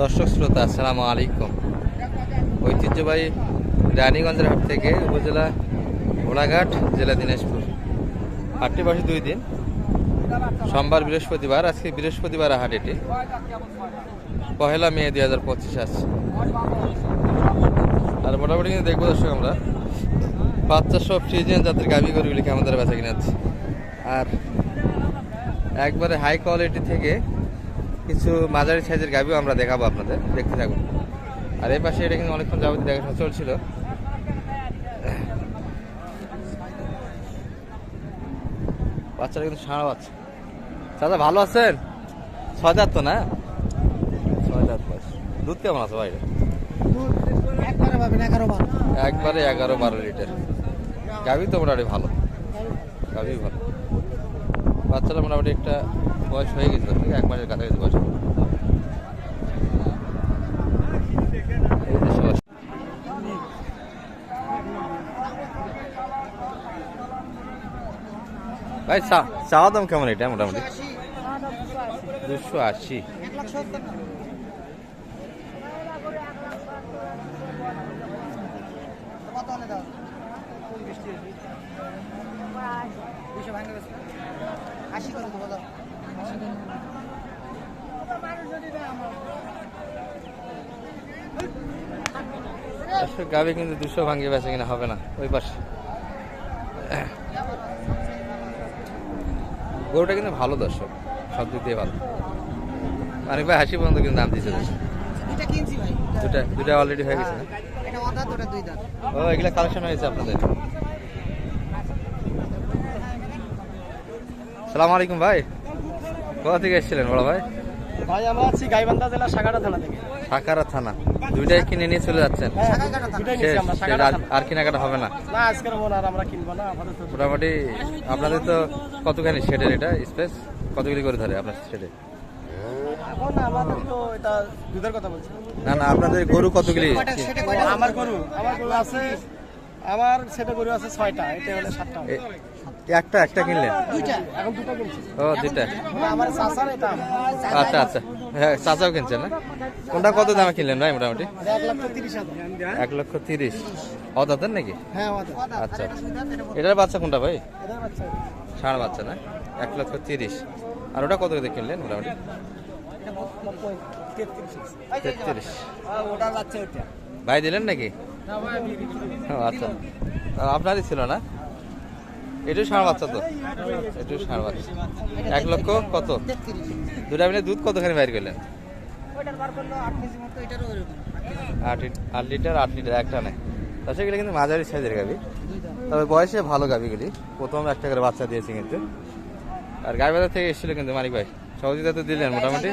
দর্শক শ্রোতা, আসসালামু আলাইকুম। ঐতিহ্যবাহী রানীগঞ্জের হাট থেকে উপজেলা ঘোড়াঘাট জেলা দিনাজপুর। হাটটি বসে দুই দিন। সোমবার বৃহস্পতিবার, আজকে বৃহস্পতিবার হাট এটি। পহেলা মে দুই হাজার পঁচিশ আছে আর মোটামুটি কিন্তু দেখব দর্শক আমরা, বাচ্চা সব ফ্রিজিয়ান জাতের গাভি গরুগুলিকে আমাদের বেচা কিনে যাচ্ছে আর একবারে হাই কোয়ালিটি থেকে কিছু মাঝারি সাইজের গাভিও আমরা দেখাবো আপনাদের। দেখতে থাকুন। আর এই পাশে এটা কিন্তু অনেকক্ষণ যাবতীয় দেখাশোনা চলছিল। বাচ্চারা কিন্তু সারা বাচ্চা। দাদা ভালো আছেন? ছয় দাঁত তো না? ছয় দাঁত বয়স। দুধ কেমন আছে বাইরে একবারে এগারো বারো লিটার। গাভি তো মোটামুটি ভালো। গাভি ভালো। বাচ্চারা মোটামুটি একটা বয়স হয়ে গেছিল ঠিক এক মাসের কাছাকাছি বয়স ভাই চাওয়া দাম কেমন এটা মোটামুটি? দুশো আশি। আশি। করে দেবো গাভি কিন্তু দুশো ভাঙ্গে বেচে কিনা হবে না ওই পাশে। গরুটা কিন্তু ভালো দর্শক সব দিক দিয়ে ভালো। অনেক ভাই হাসি পর্যন্ত কিন্তু দাম। দুইটা দুটা দুটা অলরেডি হয়ে গেছে দাঁত। ও এগুলা কালেকশন হয়েছে আপনাদের। সালাম আলাইকুম ভাই। কোথা থেকে এসেছিলেন বড় ভাই? ভাই আমরা আছি গাইবান্ধা জেলা সাগাটা থানা থেকে। সাকারা থানা। দুইটাই কিনে নিয়ে চলে যাচ্ছেন? সাগাটা আর- কেনাকাটা হবে না। না আজকের আর আমরা কিনবো না আপাতত। মোটামুটি আপনাদের তো কতখানি শেডের এটা স্পেস? কতগুলি করে ধরে আপনার শেডে? এখন আমাদের তো এটা দুধের কথা বলছি। না না আপনাদের গরু কতগুলি? আমার গরু আমার গরু আছে আমার সেটা গরু আছে ছয়টা এটা হলে সাতটা। একটা একটা কিনলেন? দুইটা এখন দুটো কিনছি। ও দুইটা। ওটা আমার চাষার এটা আচ্ছা আচ্ছা। হ্যাঁ চাচাও কিনছেন না? কোনটা কত দামে কিনলেন ভাই মোটামুটি? এক লক্ষ তিরিশ অদাতের নাকি? হ্যাঁ আচ্ছা এটার বাচ্চা কোনটা ভাই? ষাঁড় বাচ্চা না? এক লক্ষ তিরিশ। আর ওটা কত করে কিনলেন মোটামুটি? তেত্রিশ। ভাই দিলেন নাকি? আচ্ছা। আপনারই ছিল না? এটু ষাঁড় বাচ্চা তো? এটু ষাঁড় বাচ্চা। এক লক্ষ কত? দুটা মিলে দুধ কতখানি বাইর করলেন? আট লিটার আট লিটার একটা নেই তা সেগুলো কিন্তু মাঝারি সাইজের গাবি তবে বয়সে ভালো গাবিগুলি প্রথম একটা করে বাচ্চা দিয়েছে কিন্তু। আর গাই বাজার থেকে এসেছিল কিন্তু মানিক ভাই। সহযোগিতা তো দিলেন মোটামুটি।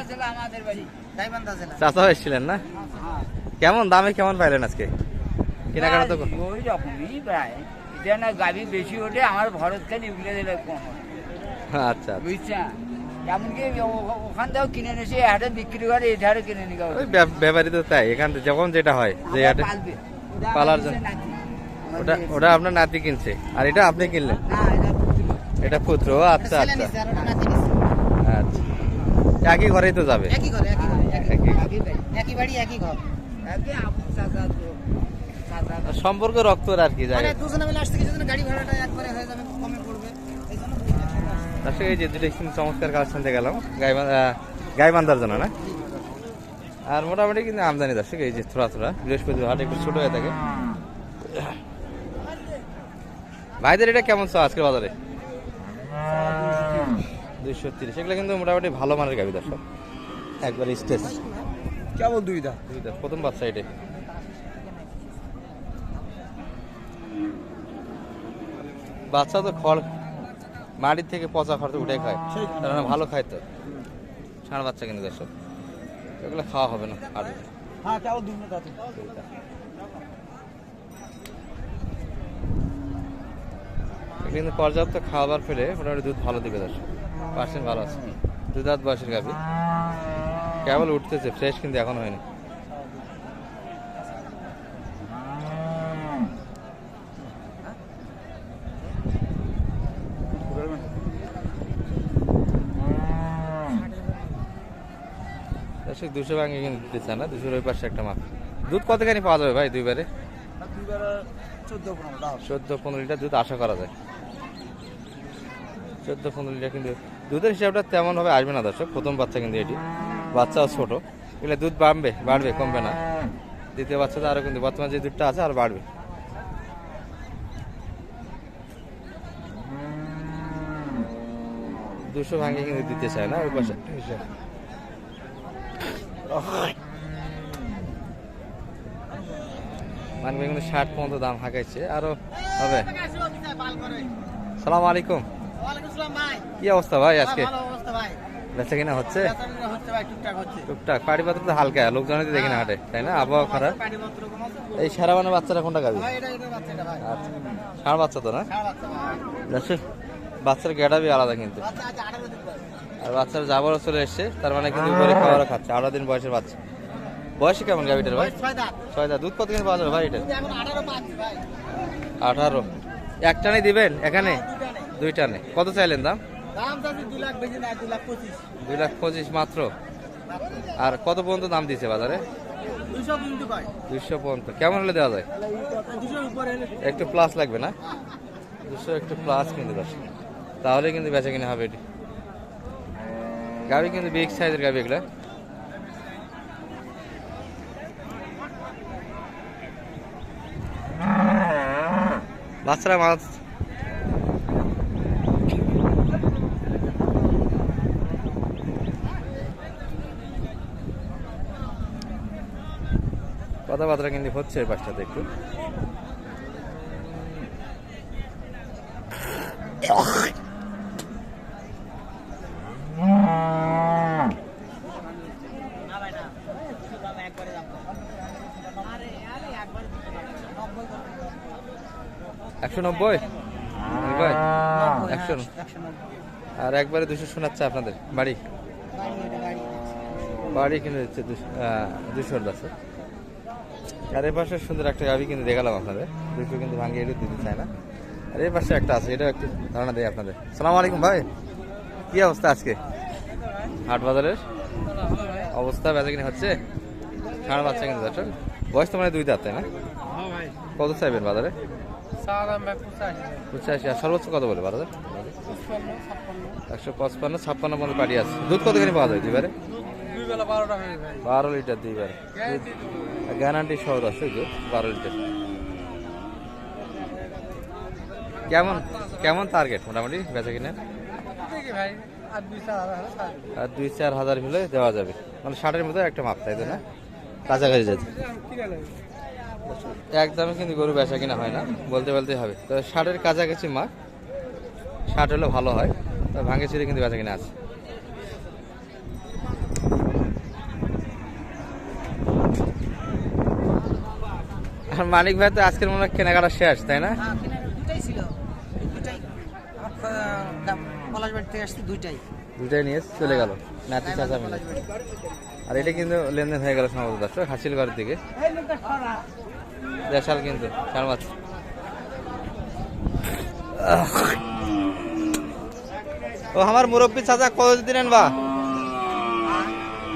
চাচাও এসেছিলেন না? কেমন দামে কেমন পাইলেন আজকে? কেনাকাটা তো ওই রকমই প্রায়। এটা না গাড়ি বেশি ওঠে আমার ভরত খালি উগলে দিলে কম আচ্ছা আচ্ছা। বুঝছেন? এমনকি ওখান থেকেও কিনে নিয়েছে হাটে বিক্রি করে এই হাটে কিনে নিয়ে ওই ব্যব- ব্যাপারই তো তাই এখান থেকে যখন যেটা হয় যে হাটে পালার জন্য। ওটা ওটা আপনার নাতি কিনছে। আর এটা আপনি কিনলেন? এটা পুত্র। আচ্ছা আচ্ছা। আচ্ছা। একই ঘরেই তো যাবে? একই ঘর একই ঘর। একই একই বাড়ি একই ঘর। আর সম্পর্ক রক্তর আর কি মানে জায়গা দুজনে মিলে আসছে কিছু গাড়ি ভাড়াটা একবারে হয়ে যাবে কমে পড়বে এই দর্শক এই যে দুটো কিন্তু চমৎকার কালেকশন দিয়ে গেলাম। গাই বান্ধার জন্য না? আর মোটামুটি কিন্তু আমদানি দর্শক এই যে থোড়া থোড়া বৃহস্পতিবার হাট একটু ছোট হয়ে থাকে। ভাইদের এটা কেমন চা আজকের বাজারে? দুইশো তিরিশ এগুলো কিন্তু মোটামুটি ভালো মানের গাবি দর্শক। একবার স্টেজ। কেবল দুইটা। দুইটা প্রথম বাচ্চা এটা বাচ্চা তো খড় মাটির থেকে পচা খড় তো উঠে খায়। তারা ভালো খায় তো। ষাঁড় বাচ্চা কিন্তু দর্শক। এগুলো খাওয়া হবে না আর হ্যাঁ দাঁত কিন্তু পর্যাপ্ত খাবার ফেলে মোটামুটি দুধ ভালো দিবে দর্শক। পার্সেন্ট ভালো আছে। দুধ হাত বয়সের গাভি কেবল উঠতেছে ফ্রেশ কিন্তু এখন হয়নি দর্শক দুশো ভাঙে কিন্তু দিতে চায় না দুশোর ওই পাশে একটা মাপ। দুধ কতখানি পাওয়া যাবে ভাই দুইবারে? চোদ্দ পনেরো লিটার দুধ আশা করা যায়। চোদ্দ পনেরো লিটার কিন্তু দুধের হিসাবটা তেমনভাবে আসবে না দর্শক প্রথম বাচ্চা কিন্তু এটি। বাচ্চাও ছোট। এগুলো দুধ বাড়বে বাড়বে কমবে না। দ্বিতীয় বাচ্চাতে আরও কিন্তু বর্তমানে যে দুধটা আছে আরও বাড়বে। দুশো ভাঙে কিন্তু দিতে চায় না ওই পাশে। হিসাব। মানবে কিন্তু ষাট পর্যন্ত দাম হাঁকাইছে। আরও হবে। সালাম আলাইকুম। কি অবস্থা ভাই আজকে? বেচা কিনা হচ্ছে? টুকটাক। পাড়ি পাত্র তো হালকা। লোকজনই দেখি না হাটে তাই না? আবহাওয়া খারাপ। এই সারা মানে বাচ্চারা কোনটা বাচ্চা ভাই আচ্ছা। ষাঁড় বাচ্চা তো না? সারা বাচ্চার গেটাবি আলাদা কিন্তু। আর বাচ্চার যাবারও চলে এসছে তার মানে কিন্তু উপরে খাওয়ারও খাচ্ছে। আঠারো দিন বয়সের বাচ্চা। বয়সে কেমন গাবিটার ভাই? ছয় দা দুধ কত কিনে পাওয়া যাবে ভাই এটা? আঠারো একটানে দিবেন? এখানে? দুটা নেই দুইটানে। কত চাইলেন দাম? দুই লাখ পঁচিশ। মাত্র? আর কত পর্যন্ত দাম দিচ্ছে বাজারে? দুইশো পর্যন্ত কেমন হলে দেওয়া যায়? একটু প্লাস লাগবে না? দুশো একটু প্লাস কিন্তু তাহলে কিন্তু বেচা কিনে হবে এটি। গাড়ি কিন্তু বিগ সাইজের গাড়ি এগুলা। বাচ্চারা মাছ। কথাবার্তা কিন্তু হচ্ছে পাশটাতে একটু না ভাই না দাম একবারে দাম আরে আরে একবার নব্বই একশো নব্বই? ভাই একশো একশো আর একবারে দুশো শোনাচ্ছে আপনাদের। বাড়ি? বাড়ি কিনে দিচ্ছে দুশোর কাছে আর এর পাশে সুন্দর একটা গাড়ি কিন্তু দেখালাম আপনাদের। দুশো কিন্তু ভাঙিয়ে এটু দিতে চায় না। আর এর পাশে একটা আছে এটা একটু ধারণা দেয় আপনাদের। সালাম আলাইকুম ভাই। কি অবস্থা আজকে? হাট বাজারের? অবস্থা বেচা কিনে হচ্ছে? ষাঁড় বাচ্চা কিন্তু দর্শক। বয়স তো মানে দুই দাঁত তাই না? হ্যাঁ কত চাইবেন বাজারে? পঁচাশি। পঁচাশি আর সর্বোচ্চ কত বলে একশো পঁচপান্ন ছাপ্পান্ন মতো পাড়ি আছে। দুধ কতখানি পাওয়া যায় দুইবারে? বারো লিটার দুইবারে। গ্যারান্টি সহ আছে দুধ বারো লিটার। কেমন কেমন টার্গেট মোটামুটি বেচা কিনে? আর দুই চার হাজার হলে দেওয়া যাবে। মানে ষাটের মতো একটা মাপ তাই তো না? কাছাকাছি যেতে নেবে। একদমই কিন্তু গরু বেচা কিনা হয় না বলতে বলতে হবে। তো ষাটের কাছাকাছি মাপ ষাট হলে ভালো হয় তো ভাঙে ছিঁড়ে কিন্তু বেচা কিনা আছে। আর মালিক ভাই তো আজকের মনে হয় কেনাকাটা শেষ তাই না? হ্যাঁ দুটাই নিয়ে চলে গেল নাতি চাচা মিলে। আর এটা কিন্তু লেনদেন হয়ে গেল সম্ভবত দর্শক হাসিল বাড়ির দিকে দেশাল কিন্তু চার মাছ। ও, আমার মুরব্বী চাচা কত দিনেন বা?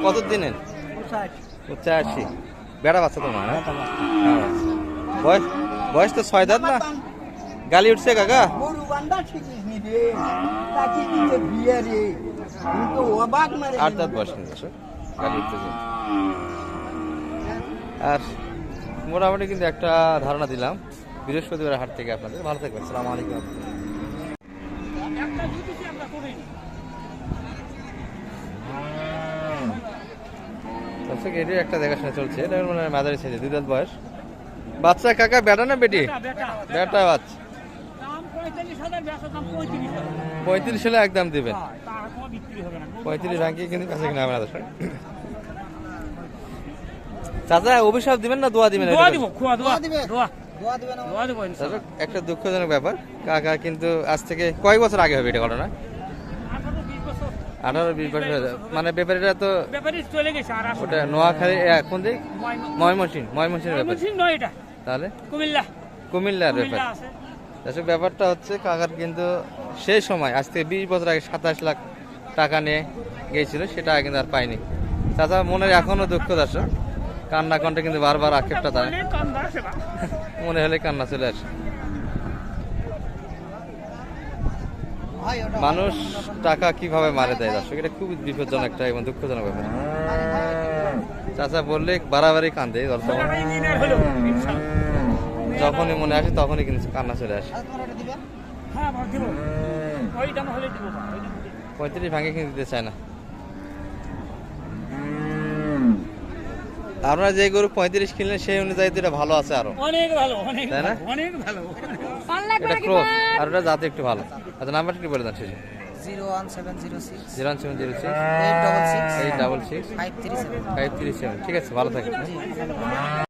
কত দিনেন পঁচাশি। বেড়া বাচ্চা তোমার হ্যাঁ? হ্যাঁ। বয়স বয়স তো ছয় দাঁত না? গালি উঠছে কাকা? আট দাঁত বয়স গালি উঠতেছে আর মোটামুটি কিন্তু একটা ধারণা দিলাম। বৃহস্পতিবার হাট থেকে আপনাদের। ভালো থাকবেন। সালাম আলাইকুম দর্শক এটি একটা দেখাশোনা চলছে। এটা মানে মাদারি ছেলে দুই দাঁত বয়স। বাচ্চা কাকা বেটা না বেটি? বেটা বাচ্চা। পঁয়ত্রিশ হলে একদম দিবেন। পঁয়ত্রিশ ভাঙিয়ে কিন্তু কাছে কিনা হবে না দর্শক। চাচা অভিশাপ দিবেন না দোয়া দিবেন দোয়া দিব খোয়া দোয়া দিবে। দোয়া। একটা দুঃখজনক ব্যাপার। কাকা কিন্তু আজ থেকে কয়েক বছর আগে হবে এটা ঘটনা। আঠারো বিশ বছর। মানে ব্যাপারীরা তো ওটা নোয়াখালী কোন দিক? ময়মনসিং ময়মনসিংহের ব্যাপার। তাহলে? কুমিল্লা। কুমিল্লার ব্যাপার। আসলে ব্যাপারটা হচ্ছে কাকার কিন্তু সেই সময় আজ থেকে বিশ বছর আগে সাতাশ লাখ টাকা নিয়ে গিয়েছিল সেটা কিন্তু আর পাইনি। চাচা মনের এখনও দুঃখ দর্শক। কান্না কণ্ঠে কিন্তু বারবার আক্ষেপটা তাই মনে হলে কান্না চলে আসে। মানুষ টাকা কীভাবে মারে দেয় দর্শক? এটা খুব বিপজ্জনক একটা এবং দুঃখজনক ব্যাপার। চাচা বললে বাড়াবাড়ি কান্দে। যখনই মনে আসে তখনই কিন্তু কান্না চলে আসে। হ্যাঁ। পঁয়ত্রিশ ভাঙে কিন্তু দিতে চায় না। আপনারা যে গরু পঁয়ত্রিশ কিনলেন সেই অনুযায়ী তো এটা ভালো আছে আরও। অনেক ভালো অনেক তাই না? অনেক ভালো। এটা ক্রোস আর ওটা জাতি একটু ভালো। আচ্ছা নাম্বারটা একটু বলে দেন শেষে zero one seven zero six. Zero seven zero six. Eight double six. Eight double six. Five three seven. Five three seven. ঠিক আছে ভালো থাকেন